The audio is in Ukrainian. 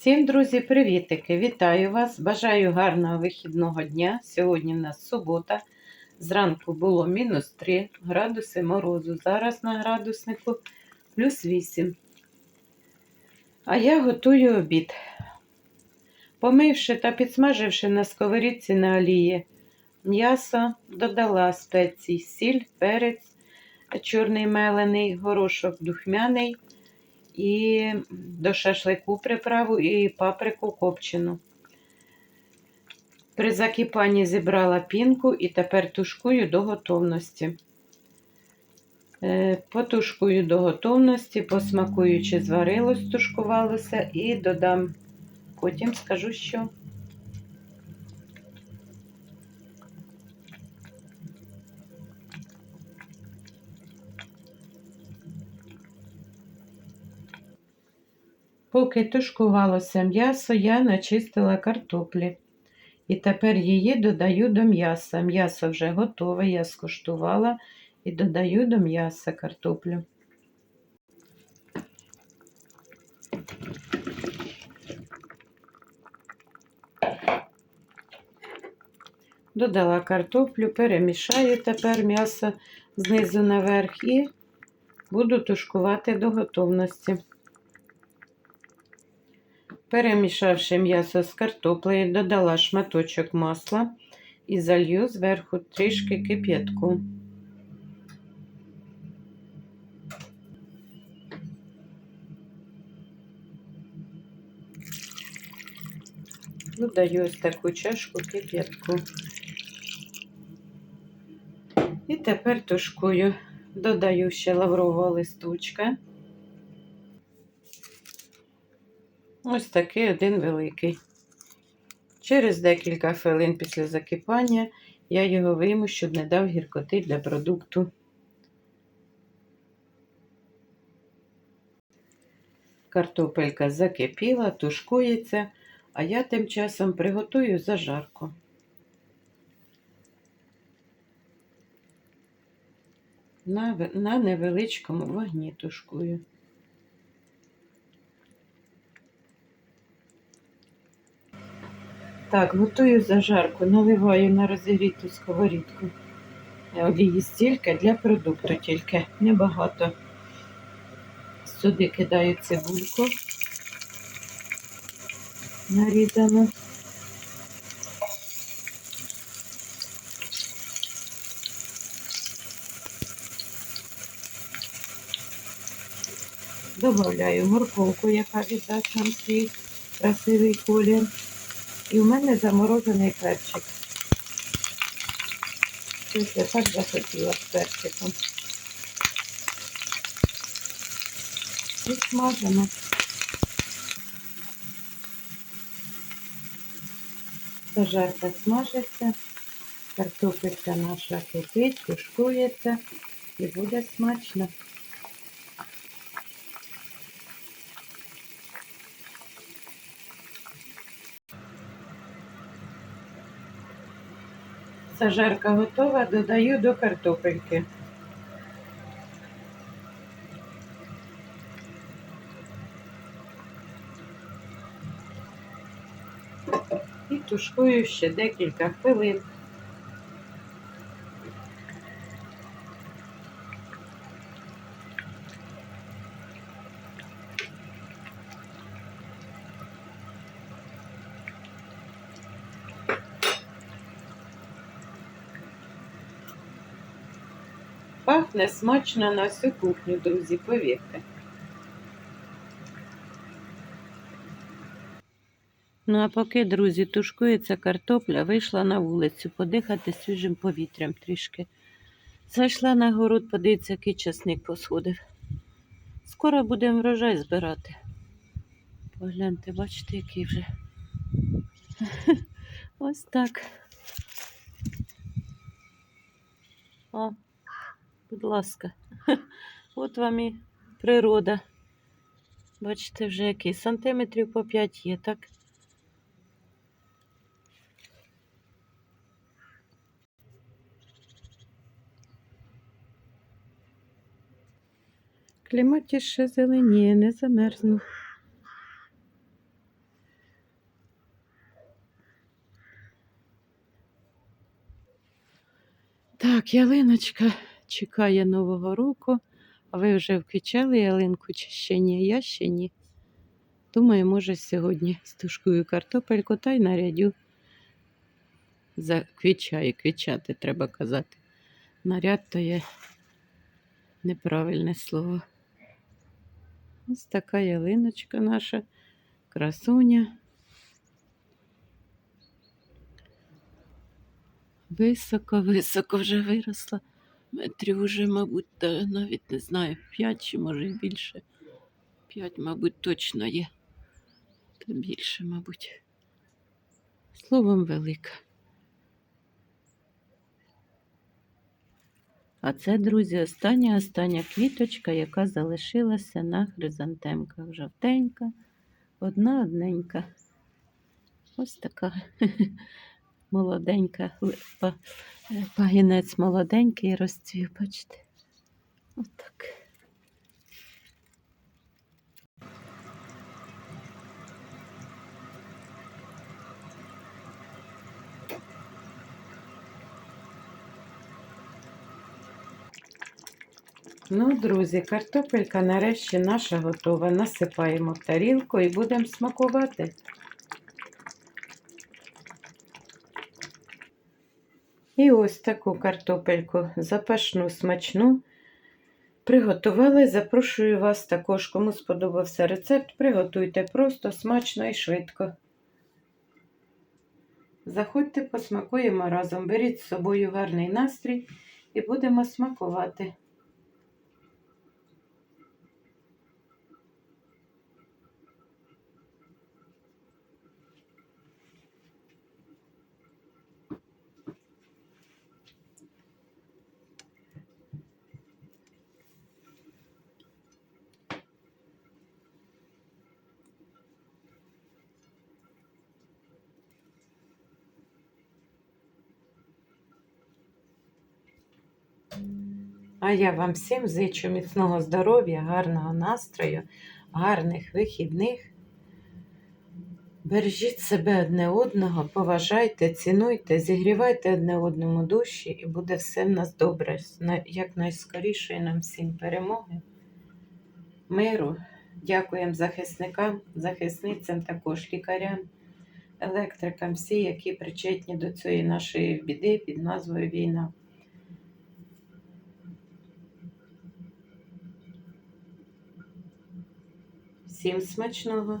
Всім, друзі, привітики! Вітаю вас! Бажаю гарного вихідного дня. Сьогодні в нас субота. Зранку було мінус 3 градуси морозу. Зараз на градуснику плюс 8. А я готую обід. Помивши та підсмаживши на сковорідці на олії м'ясо, додала спецій, сіль, перець, чорний мелений, горошок духмяний і до шашлику приправу і паприку копчену. При закипанні зібрала пінку і тепер тушкую до готовності. Е, Потушкую до готовності, посмакую, чи зварилось, тушкувалося, і додам. Потім скажу, що. Поки тушкувалося м'ясо, я начистила картоплі. І тепер її додаю до м'яса. М'ясо вже готове, я скуштувала і додаю до м'яса картоплю. Додала картоплю, перемішаю тепер м'ясо знизу наверх і буду тушкувати до готовності. Перемішавши м'ясо з картоплею, додала шматочок масла і залью зверху трішки кип'ятку. Додаю ось таку чашку кип'ятку. І тепер тушкую, додаю ще лаврового листочка. Ось такий один великий. Через декілька хвилин після закипання я його вийму, щоб не дав гіркоти для продукту. Картопелька закипіла, тушкується, а я тим часом приготую зажарку. На, невеличкому вогні тушкую. Так, готую зажарку, наливаю на розігріту сковорідку. Олії стільки для продукту тільки небагато. Сюди кидаю цибульку нарізану. Добавляю морковку, яка віддасть нам свій красивий колір. І в мене заморожений перчик. Щось я так захотіла з перчиком. І смажимо. Зажарка смажиться, картопелька наша кипить, тушкується і буде смачно. Зажарка готова, додаю до картопельки. І тушкую ще декілька хвилин. Пахне смачно на всю кухню, друзі, повірте. Ну, а поки, друзі, тушкується картопля, вийшла на вулицю подихати свіжим повітрям трішки. Зайшла на город, подивитися, який часник посходив. Скоро будемо врожай збирати. Погляньте, бачите, який вже. Ось так. О, Будь ласка, от вам і природа. Бачите, вже який сантиметрів по 5 є, так? Кліматі ще зеленіє, не замерзну. Так, ялиночка чекає Нового року. А ви вже вквічали ялинку чи ще ні? Я ще ні. Думаю, може, сьогодні стушкую картопельку та й нарядю. Заквічаю, квічати, треба казати. Наряд то є неправильне слово. Ось така ялиночка наша, красуня. Високо-високо вже виросла. Метрів уже, мабуть, навіть не знаю, п'ять чи може й більше. П'ять, мабуть, точно є. Та більше, мабуть. Словом, велика. А це, друзі, остання остання квіточка, яка залишилася на хризантемках. Жовтенька, одна одненька. Ось така молоденька, е, пагінець молоденький розцвів, бачите. Отак. Ну, друзі, картопелька нарешті наша готова. Насипаємо в тарілку і будемо смакувати. І ось таку картопельку запашну, смачну. Приготували. Запрошую вас також, кому сподобався рецепт, приготуйте просто, смачно і швидко. Заходьте, посмакуємо разом. Беріть з собою гарний настрій і будемо смакувати. А я вам всім зичу міцного здоров'я, гарного настрою, гарних вихідних. Бережіть себе одне одного, поважайте, цінуйте, зігрівайте одне одному душі, і буде все в нас добре. На- Якнайскорішої нам всім перемоги, миру. Дякуємо захисникам, захисницям, також лікарям, електрикам, всі, які причетні до цієї нашої біди під назвою війна. Всім смачного!